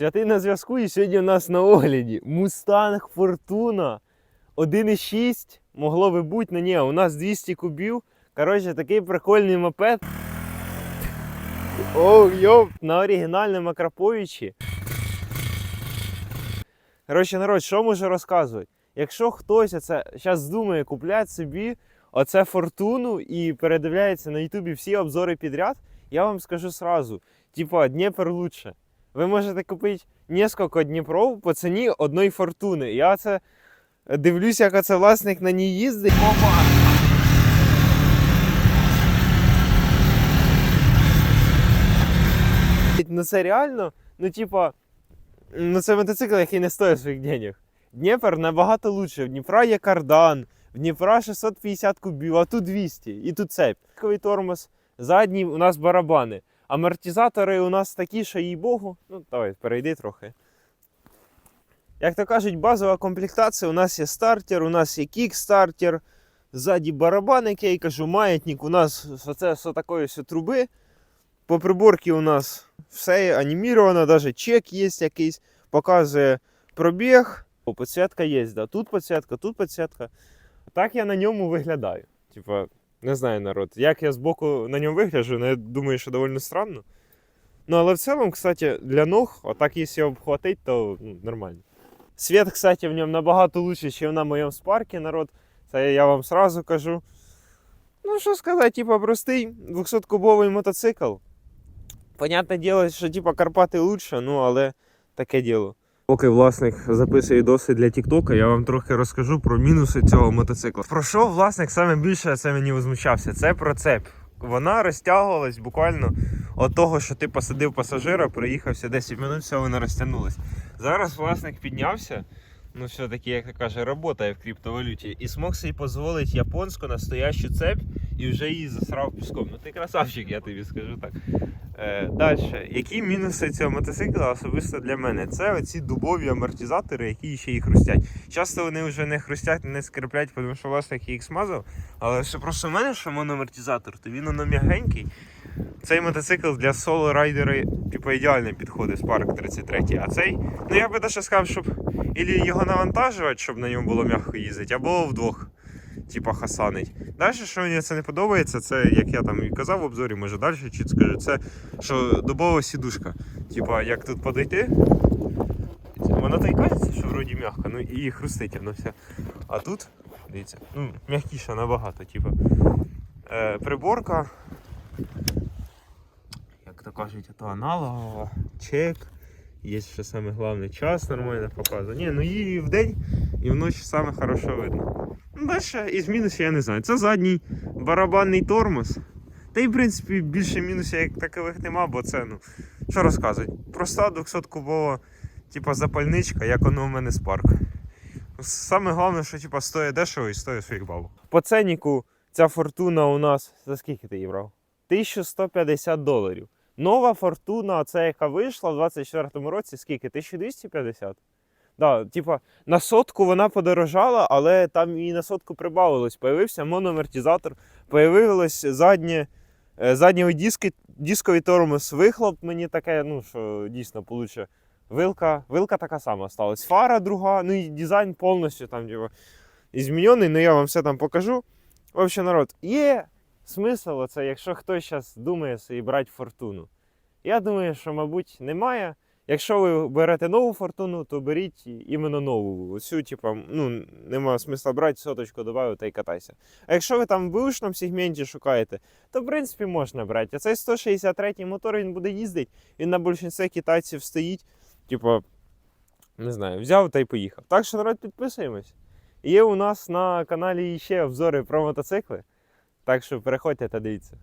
Святий на зв'язку, і сьогодні у нас на огляді Мустанг Фортуна 1.6. Могло би бути, але ні, у нас 200 кубів. Коротше, такий прикольний мопед. Оу, йоп, на оригінальному Акраповичі. Коротше, народ, що можу розказувати? Якщо хтось оце зараз думає купляти собі оце фортуну і передивляється на Ютубі всі обзори підряд, я вам скажу сразу: типа, Дніпр лучше. Ви можете купити несколько Дніпров по ціні одної фортуни. Я це дивлюся, як оце власник на ній їздить. Опа! Ну це реально, ну типа, ну це мотоцикл, який не стоїть своїх денег. Дніпр набагато лучше. В Дніпра є кардан, в Дніпра 650 кубів, а тут 200. І тут цепь. Тормоз, задній у нас барабани. Амортизатори у нас такі, що їй Богу. Ну, давай, перейди трохи. Як то кажуть, базова комплектація. У нас є стартер, у нас є кікстартер, ззаді барабан, який я кажу, маятник. У нас оце з такої труби. По приборці у нас все аніміровано, навіть чек є якийсь, показує пробіг. О, підсвітка є, да. тут підсвітка, тут підсвітка. Так я на ньому виглядаю. Типа, не знаю, народ, як я збоку на ньому вигляджу, ну, я думаю, що доволі странно. Ну, але в цілому, кстати, для ног, отак, якщо обхватить, то ну, нормально. Світ, кстати, в ньому набагато лучше, ніж на моєму спаркі, народ. Це я вам сразу кажу. Ну, що сказати, типа, простий 200-кубовий мотоцикл. Понятне діло, що типа Карпати лучше, ну але таке діло. Поки власник записує досвід для Тіктока, я вам трохи розкажу про мінуси цього мотоцикла. Про що власник саме більше це мені возмущався? Це про цепь. Вона розтягувалась буквально від того, що ти посадив пасажира, проїхався 10 минут, все вона розтягнулась. Зараз власник піднявся. Ну, все-таки, як каже, працює в криптовалюті. І змог собі дозволити японську настоящу цепь і вже її засрав піском. Ну ти красавчик, я тобі скажу так. Е, Далі, які мінуси цього мотоцикла особисто для мене? Це оці дубові амортизатори, які ще й хрустять. Часто вони вже не хрустять, не скриплять, тому що власник їх смазав. Але що просто в мене що моноамортизатор, то він воно м'ягенький. Цей мотоцикл для соло райдера типу, ідеально підходить Spark 33. А цей, ну я би навіть сказав, щоб ілі його навантажувати, щоб на ньому було м'яко їздити, або вдвох. Типа хасанить. Далі, що мені це не подобається, це як я там і казав в обзорі, може далі чуть скажу, це що дубова сідушка. Типа, як тут подойти, воно то й кажеться, що вроді м'яко, ну і хрустить воно все. А тут, дивіться, ну, м'якіше набагато, типа. Е, приборка. Як то кажуть, то аналогова, чек. Є ще саме головне час нормально показує. Ні, ну її в день і вночі саме хорошо видно. Далі із мінусів я не знаю. Це задній барабанний тормоз. Та й в принципі більше мінусів як такових нема, бо це, ну, що розказувати, проста 200-кубова типа, запальничка, як воно у мене спарк. Саме головне, що типа, стоїть дешево і стоїть своїх бабок. По ценнику ця фортуна у нас за скільки ти її брав? 1150 доларів. Нова фортуна, це яка вийшла в 24-му році, скільки? 1250? Да, типа, на сотку вона подорожала, але там і на сотку прибавилось. Появився моноамортизатор, появилось заднє, е, задній диски, дисковий тормоз, вихлоп мені таке, ну що дійсно получше. Вилка, вилка така сама осталась. Фара друга, ну і дизайн повністю там типа, змінений, ну я вам все там покажу. В общем, народ, є смисл оце, якщо хтось зараз думає собі брати фортуну. Я думаю, що, мабуть, немає. Якщо ви берете нову фортуну, то беріть іменно нову. Оцю, типа, ну, нема смисла брати, соточку додати та й катайся. А якщо ви там в вишному сегменті шукаєте, то в принципі можна брати. А цей 163 мотор він буде їздити, він на більшості китайців стоїть. Типа, не знаю, взяв та й поїхав. Так що народ підписуємось. Є у нас на каналі ще обзори про мотоцикли. Так що переходьте та дивіться.